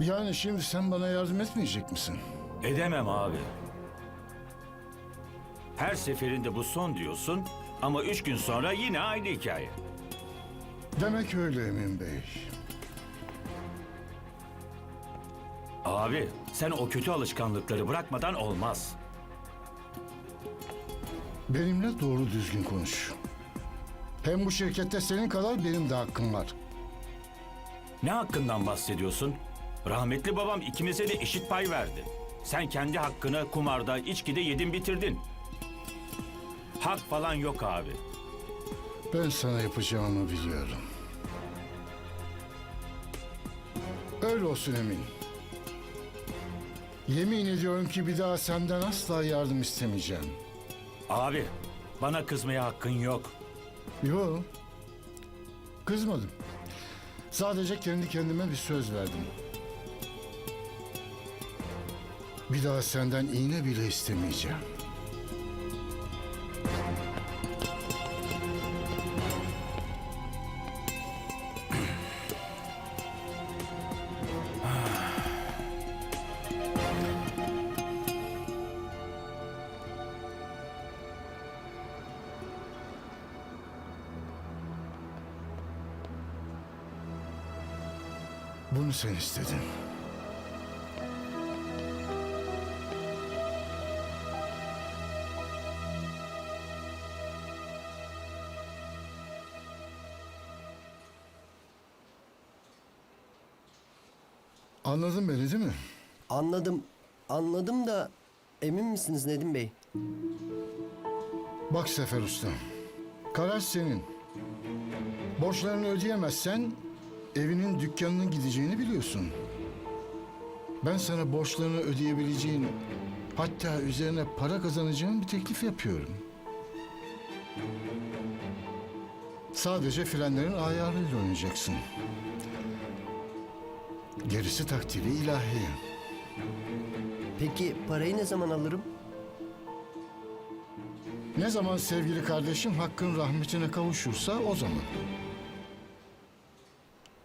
Yani şimdi sen bana yardım etmeyecek misin? Edemem abi. Her seferinde bu son diyorsun ama üç gün sonra yine aynı hikaye. Demek öyle Emin Bey. Abi sen o kötü alışkanlıkları bırakmadan olmaz. Benimle doğru düzgün konuş. Hem bu şirkette senin kadar benim de hakkım var. Ne hakkından bahsediyorsun? Rahmetli babam ikimize de eşit pay verdi. Sen kendi hakkını kumarda, içkide yedin bitirdin. Hak falan yok abi. Ben sana yapacağımı biliyorum. Öyle olsun Emin. Yemin ediyorum ki bir daha senden asla yardım istemeyeceğim. Abi bana kızmaya hakkın yok. Yo. Kızmadım. Sadece kendi kendime bir söz verdim. Bir daha senden iğne bile istemeyeceğim. Bunu sen istedin. Anladın beni değil mi? Anladım. Anladım da emin misiniz Nedim Bey? Bak Sefer Usta. Karar senin. Borçlarını ödeyemezsen evinin dükkanının gideceğini biliyorsun. Ben sana borçlarını ödeyebileceğin hatta üzerine para kazanacağın bir teklif yapıyorum. Sadece frenlerin ayarıyla oynayacaksın. Gerisi takdiri ilahi. Peki parayı ne zaman alırım? Ne zaman sevgili kardeşim hakkın rahmetine kavuşursa o zaman.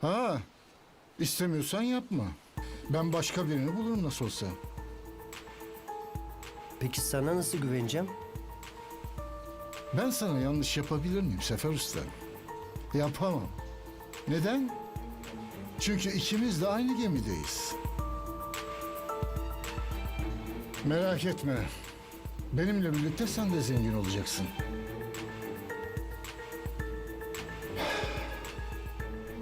Ha, istemiyorsan yapma. Ben başka birini bulurum nasıl olsa. Peki sana nasıl güveneceğim? Ben sana yanlış yapabilir miyim Sefer Usta? Yapamam. Neden? Çünkü ikimiz de aynı gemideyiz. Merak etme. Benimle birlikte sen de zengin olacaksın.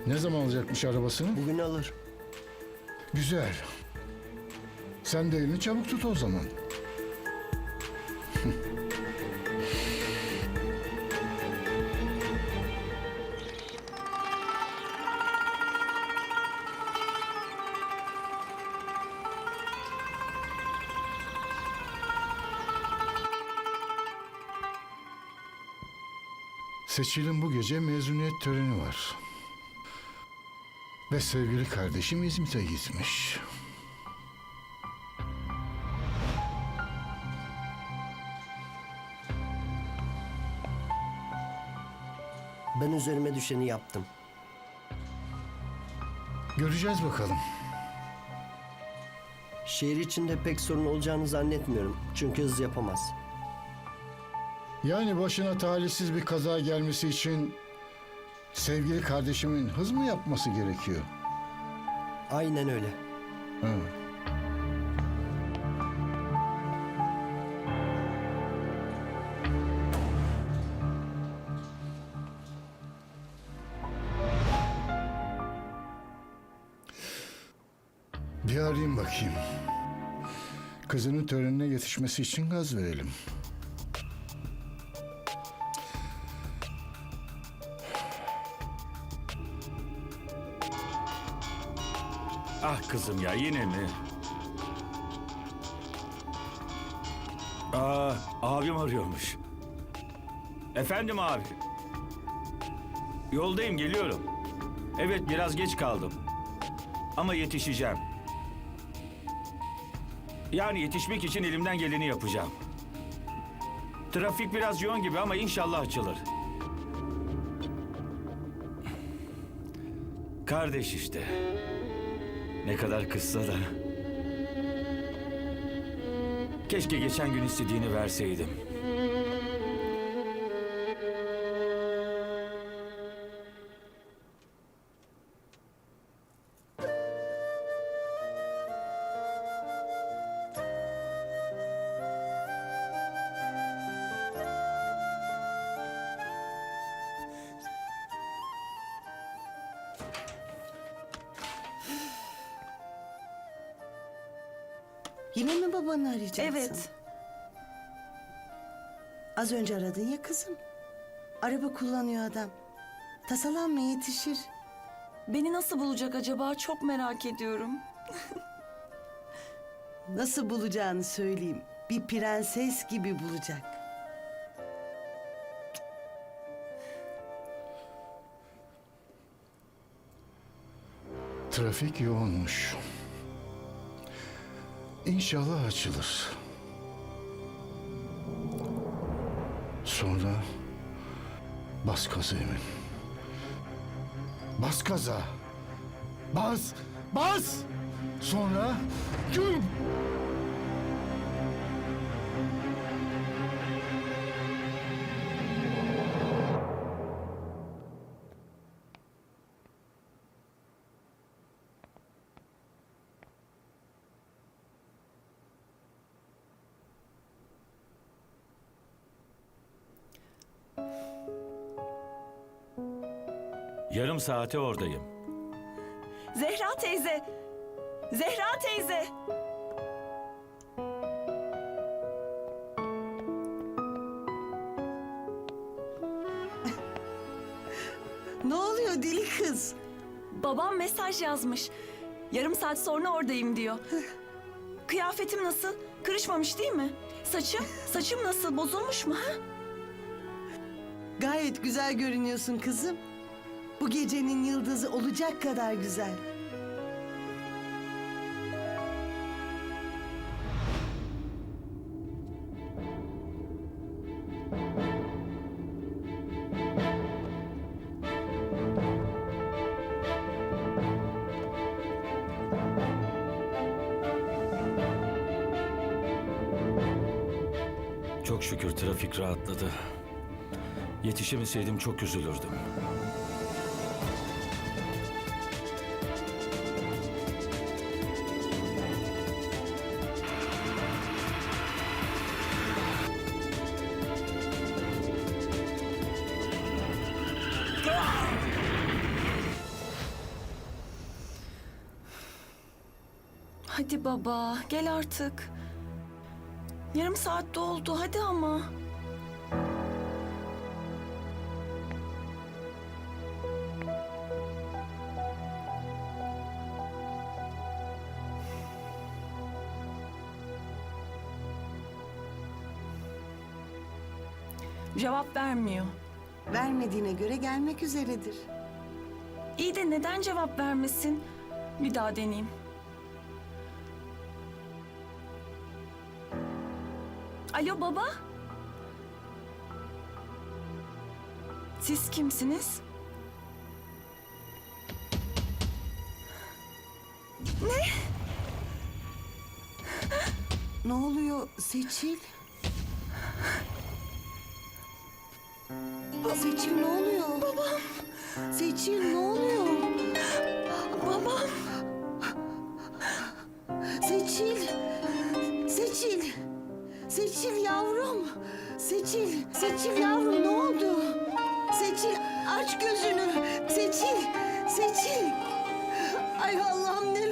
Ne zaman alacakmış arabasını? Bugün alır. Güzel. Sen de elini çabuk tut o zaman. Seçil'in bu gece mezuniyet töreni var. Ve sevgili kardeşim İzmit'e gitmiş. Ben üzerime düşeni yaptım. Göreceğiz bakalım. Şehir içinde pek sorun olacağını zannetmiyorum. Çünkü hız yapamaz. Yani başına talihsiz bir kaza gelmesi için sevgili kardeşimin hız mı yapması gerekiyor? Aynen öyle. Ha. Bir arayayım bakayım. Kızının törenine yetişmesi için gaz verelim. Ah kızım ya yine mi? Aa, abim arıyormuş. Efendim abi. Yoldayım geliyorum. Evet biraz geç kaldım. Ama yetişeceğim. Yani yetişmek için elimden geleni yapacağım. Trafik biraz yoğun gibi ama inşallah açılır. Kardeş işte. Ne kadar kızsa da. Keşke geçen gün istediğini verseydim. Arayacaksın? Evet. Az önce aradın ya kızım. Araba kullanıyor adam. Tasalanma yetişir. Beni nasıl bulacak acaba çok merak ediyorum. Nasıl bulacağını söyleyeyim. Bir prenses gibi bulacak. Trafik yoğunmuş. İnşallah açılır. Sonra bas gaza Emin. Bas gaza. Bas, bas. Sonra güm. Yarım saate oradayım. Zehra teyze! Zehra teyze! Ne oluyor deli kız? Babam mesaj yazmış. Yarım saat sonra oradayım diyor. Kıyafetim nasıl? Kırışmamış değil mi? Saçım? Saçım nasıl? Bozulmuş mu? Ha? Gayet güzel görünüyorsun kızım. Bu gecenin yıldızı olacak kadar güzel. Çok şükür trafik rahatladı. Yetişemeseydim çok üzülürdüm. Baba gel artık. Yarım saat doldu hadi ama. Cevap vermiyor. Vermediğine göre gelmek üzeredir. İyi de neden cevap vermesin? Bir daha deneyeyim. Alo baba? Siz kimsiniz? Ne oluyor Seçil? Seçil ne oluyor? Babam. Seçil ne oluyor? Babam. Seçil. Seçil. Seçil yavrum. Seçil. Seçil yavrum ne oldu? Seçil aç gözünü. Seçil. Seçil. Ay Allah'ım neler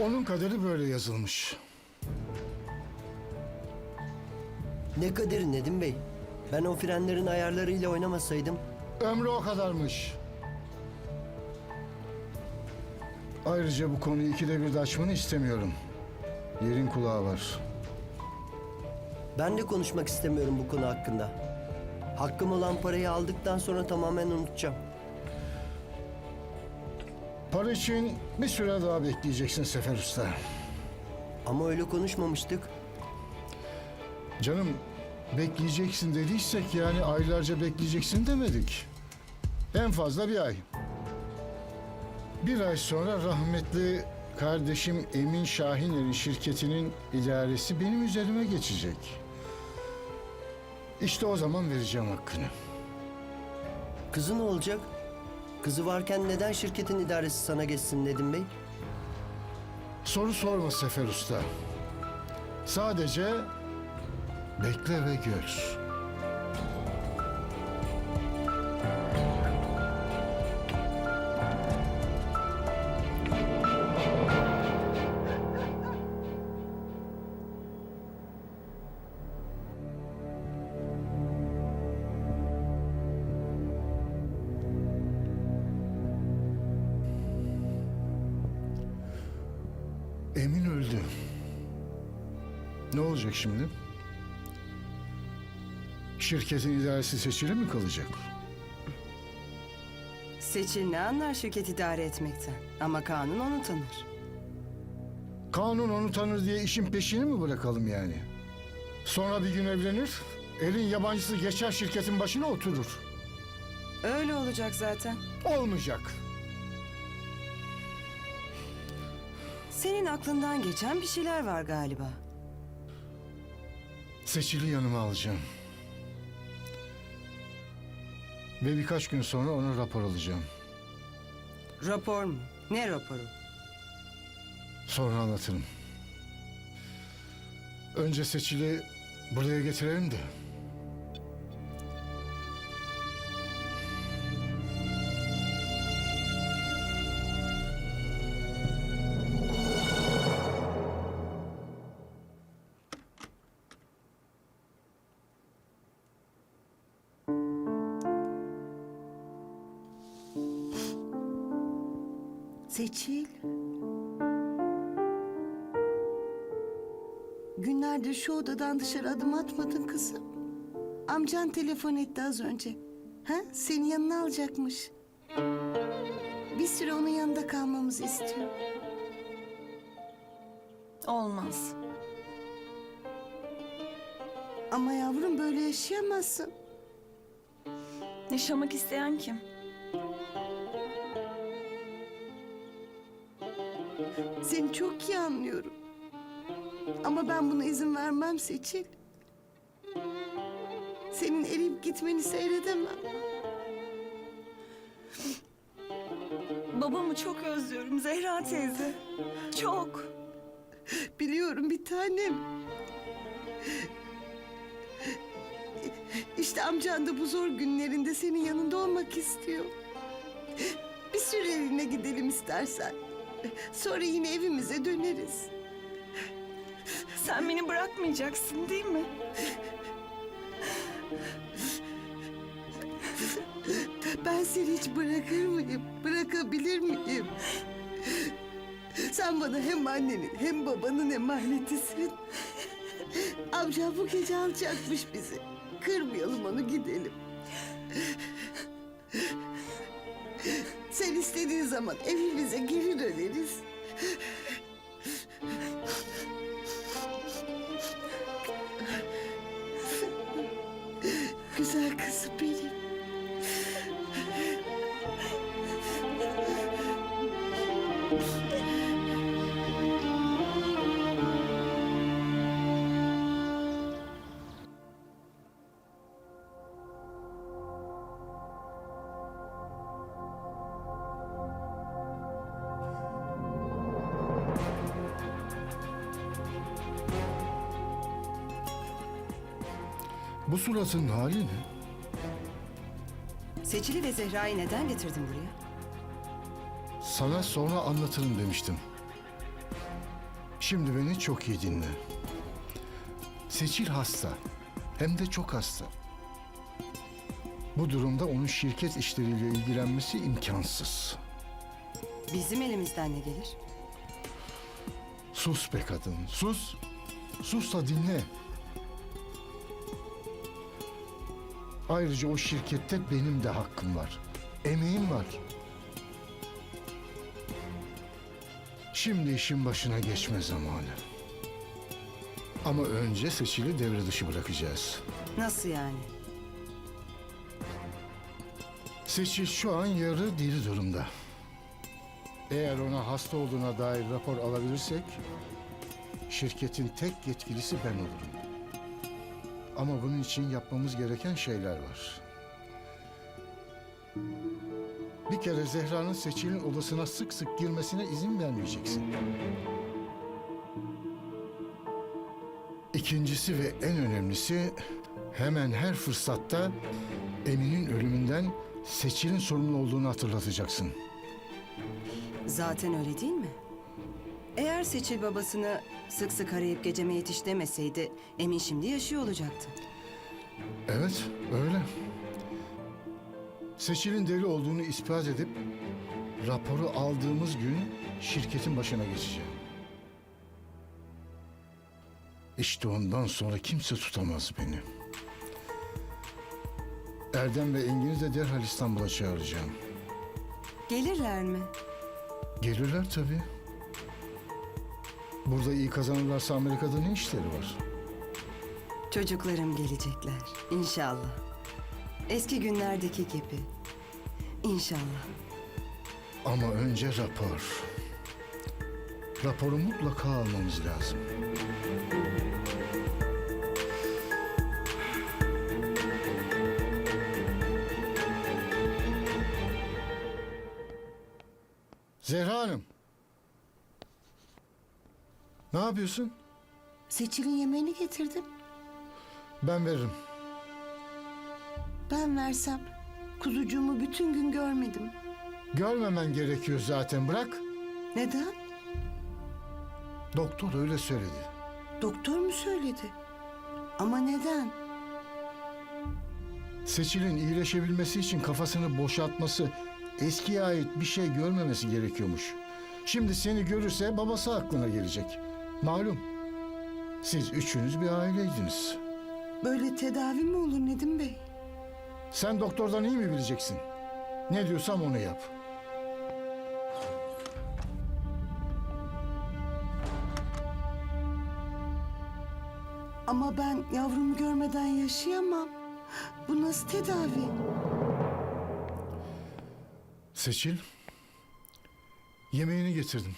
Onun kaderi böyle yazılmış. Ne kaderi Nedim Bey? Ben o frenlerin ayarlarıyla oynamasaydım Ömrü o kadarmış. Ayrıca bu konuyu ikide bir de açmanı istemiyorum. Yerin kulağı var. ben de konuşmak istemiyorum bu konu hakkında. Hakkım olan parayı aldıktan sonra tamamen unutacağım. Para için bir süre daha bekleyeceksin Sefer Usta. Ama öyle konuşmamıştık. Canım bekleyeceksin dediysek yani aylarca bekleyeceksin demedik. En fazla bir ay. Bir ay sonra rahmetli kardeşim Emin Şahiner'in şirketinin idaresi benim üzerime geçecek. İşte o zaman vereceğim hakkını. Kızı ne olacak? Kızı varken neden şirketin idaresi sana geçsin Nedim Bey? Soru sorma Sefer Usta. Sadece bekle ve gör. Olacak şimdi? Şirketin idaresi seçili mi kalacak? Seçil ne anlar şirket idare etmekten? Ama kanun onu tanır. Kanun onu tanır diye işin peşini mi bırakalım yani? Sonra bir gün evlenir, elin yabancısı geçer şirketin başına oturur. Öyle olacak zaten. Olmayacak. Senin aklından geçen bir şeyler var galiba. Seçili yanıma alacağım. Ve birkaç gün sonra ona rapor alacağım. Rapor mu? Ne raporu? Sonra anlatırım. Önce Seçil'i buraya getirelim de. Günlerdir şu odadan dışarı adım atmadın kızım. Amcan telefon etti az önce. Ha? Seni yanına alacakmış. Bir süre onun yanında kalmamızı istiyor. Olmaz. Ama yavrum böyle yaşayamazsın. Yaşamak isteyen kim? Seni çok iyi anlıyorum. Ama ben buna izin vermem Seçil. Senin eriyip gitmeni seyredemem. Babamı çok özlüyorum Zehra teyze. Çok. Biliyorum bir tanem. İşte amcan da bu zor günlerinde senin yanında olmak istiyor. Bir süreliğine gidelim istersen. Sonra yine evimize döneriz. Sen beni bırakmayacaksın değil mi? Ben seni hiç bırakır mıyım? Bırakabilir miyim? Sen bana hem annenin hem babanın emanetisin. Amcam bu gece alacakmış bizi. Kırmayalım onu gidelim. Sen istediğin zaman evimize geri döneriz. Suratın hali ne? Seçili ve Zehra'yı neden getirdin buraya? Sana sonra anlatırım demiştim. Şimdi beni çok iyi dinle. Seçil hasta. Hem de çok hasta. Bu durumda onun şirket işleriyle ilgilenmesi imkansız. Bizim elimizden ne gelir? Sus be kadın, sus. Sus da dinle. Ayrıca o şirkette benim de hakkım var. Emeğim var. Şimdi işin başına geçme zamanı. Ama önce Seçil'i devre dışı bırakacağız. Nasıl yani? Seçil şu an yarı diri durumda. Eğer ona hasta olduğuna dair rapor alabilirsek... ...şirketin tek yetkilisi ben olurum. Ama bunun için yapmamız gereken şeyler var. Bir kere Zehra'nın Seçil'in odasına sık sık girmesine izin vermeyeceksin. İkincisi ve en önemlisi hemen her fırsatta Emin'in ölümünden Seçil'in sorumlu olduğunu hatırlatacaksın. Zaten öyle değil mi? Eğer Seçil babasını sık sık arayıp geceme yetiş demeseydi Emin şimdi yaşıyor olacaktı. Evet, öyle. Seçil'in deli olduğunu ispat edip raporu aldığımız gün şirketin başına geçeceğim. İşte ondan sonra kimse tutamaz beni. Erdem ve Engin'i de derhal İstanbul'a çağıracağım. Gelirler mi? Gelirler tabii. Burada iyi kazanırlarsa Amerika'da ne işleri var? Çocuklarım gelecekler. İnşallah. Eski günlerdeki gibi. İnşallah. Ama önce rapor. Raporu mutlaka almamız lazım. Zehra Hanım. Ne yapıyorsun? Seçil'in yemeğini getirdim. Ben veririm. Ben versem kuzucuğumu bütün gün görmedim. Görmemen gerekiyor zaten bırak. Neden? Doktor öyle söyledi. Doktor mu söyledi? Ama neden? Seçil'in iyileşebilmesi için kafasını boşaltması, eskiye ait bir şey görmemesi gerekiyormuş. Şimdi seni görürse babası aklına gelecek. Malum. Siz üçünüz bir aileydiniz. Böyle tedavi mi olur Nedim Bey? Sen doktordan iyi mi bileceksin? Ne diyorsam onu yap. Ama ben yavrumu görmeden yaşayamam. Bu nasıl tedavi? Seçil. Yemeğini getirdim.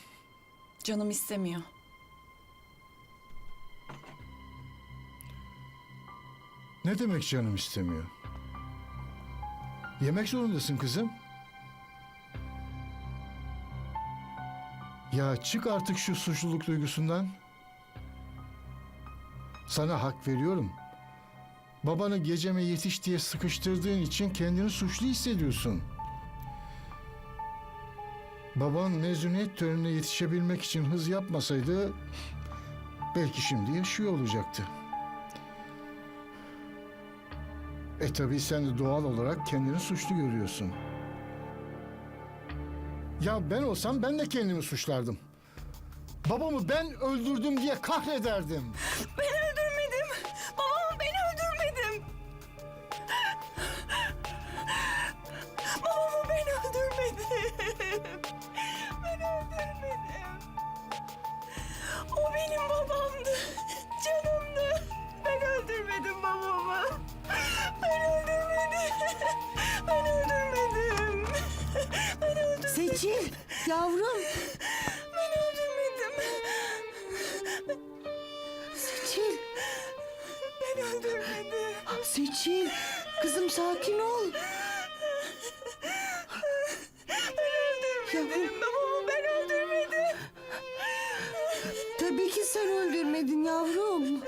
Canım istemiyor. Ne demek canım istemiyor? Yemek zorundasın kızım. Ya çık artık şu suçluluk duygusundan. Sana hak veriyorum. Babanı geceme yetiş diye sıkıştırdığın için kendini suçlu hissediyorsun. Baban mezuniyet törenine yetişebilmek için hız yapmasaydı belki şimdi yaşıyor olacaktı. E tabii sen de doğal olarak kendini suçlu görüyorsun. Ya ben olsam ben de kendimi suçlardım. Babamı ben öldürdüm diye kahrederdim. Ben öldürmedim. Seçil yavrum. Ben öldürmedim. Seçil. Ben öldürmedim. Seçil. Kızım sakin ol. Yavrum Babamı ben öldürmedim. tabii ki sen öldürmedin yavrum.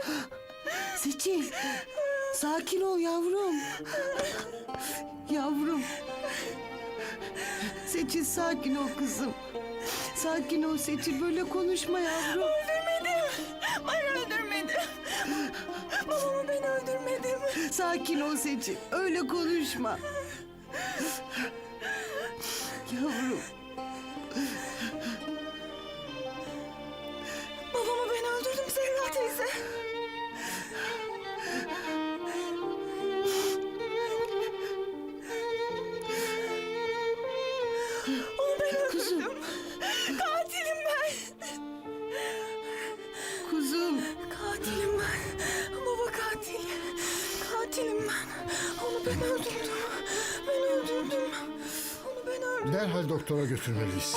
Seçil. Sakin ol yavrum. Yavrum. Seçil sakin ol kızım. Sakin ol Seçil böyle konuşma yavrum. Öldürmedim. Ben öldürmedim. Babamı ben öldürmedim. Sakin ol Seçil. Öyle konuşma. Doktora götürmeliyiz.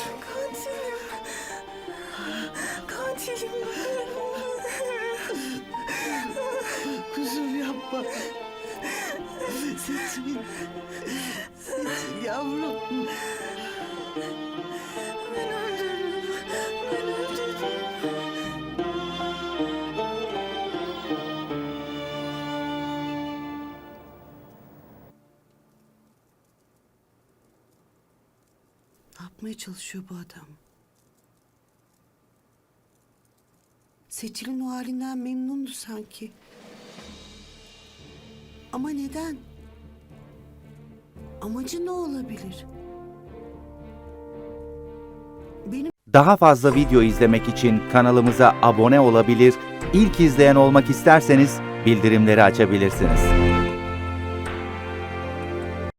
Çalışıyor bu adam? Seçil'in o halinden memnundu sanki. Ama neden? Amacı ne olabilir? Benim Daha fazla video izlemek için kanalımıza abone olabilir, ilk izleyen olmak isterseniz bildirimleri açabilirsiniz.